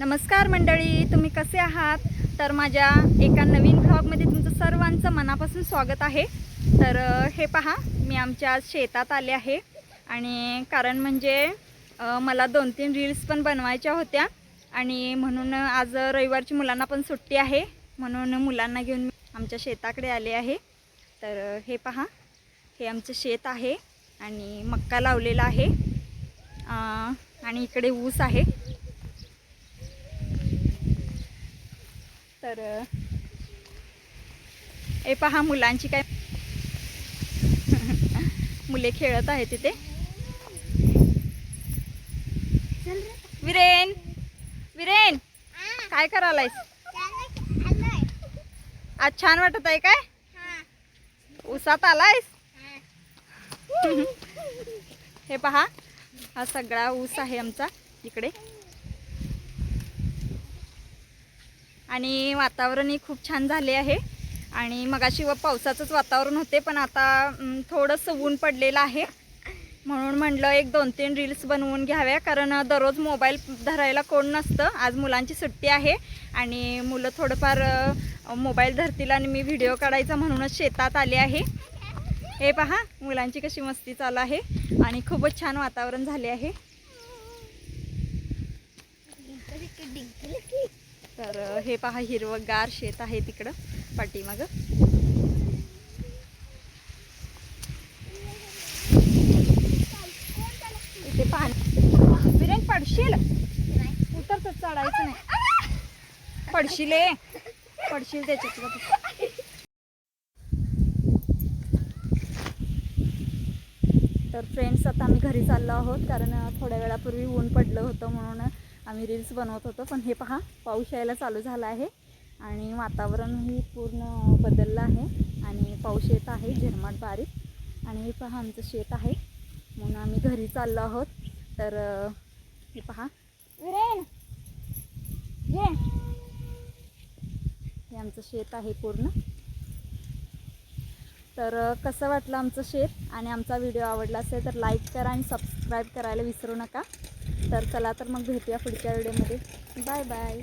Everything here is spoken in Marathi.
नमस्कार मंडळी तुम्ही कसे आहात? तर माझ्या एका नवीन ब्लॉगमध्ये तुमचं सर्वांचं मनापासून स्वागत आहे. तर हे पहा मी आमच्या आज शेतात आले आहे. आणि कारण म्हणजे मला दोन तीन रील्स पण बनवायच्या होत्या. आणि म्हणून आज रविवारची मुलांना पण सुट्टी आहे. म्हणून मुलांना घेऊन मी आमच्या शेताकडे आले आहे. तर हे पहा हे आमचं शेत आहे. आणि मक्का लावलेला आहे. आणि इकडे ऊस आहे. तर हे पहा मुलांची काय मुले खेळत आहे तिथे विरेन विरेन काय करायलायस? आज छान वाटत आहे काय? उसात आलायस? हे पहा हा सगळा ऊस आहे आमचा इकडे. आणि वातावरणही खूप छान झाले आहे. आणि मगाशी व पावसाचंच वातावरण होते पण आता थोडंसं ऊन पडलेलं आहे. म्हणून म्हणलं एक दोन तीन रील्स बनवून घ्याव्या कारण दररोज मोबाईल धरायला कोण नसतं. आज मुलांची सुट्टी आहे आणि मुलं थोडंफार मोबाईल धरतील आणि मी व्हिडिओ काढायचा म्हणूनच शेतात आले आहे. हे पहा मुलांची कशी मस्ती चालू आहे आणि खूपच छान वातावरण झाले आहे. तर हे पहा हिरवंगार शेत आहे तिकडं पाठीमागं. इथे पाणी. विरेन पडशील? उतर चढायचं नाही. पडशील ए. पडशील त्याच्यात तर फ्रेंड्स आता आम्ही घरी चाललो आहोत कारण थोड्या वेळापूर्वी ऊन पडलं होतं म्हणून आम्ही रील्स बनवत होतो पण हे पहा पाऊस यायला चालू झाला आहे आणि वातावरणही पूर्ण बदललं आहे आणि पाऊस येत आहे झिरमट बारीक. आणि हे पहा आमचं शेत आहे. म्हणून आम्ही घरी चाललो आहोत. तर हे पहा. हे आमचं शेत आहे पूर्ण. तर कसं वाटलं आमचं शेत आणि आमचा व्हिडिओ आवडला असेल तर लाईक करा आणि सबस्क्राईब करायला विसरू नका. तर चला तर मग भेटूया पुढच्या व्हिडिओमध्ये. Bye bye.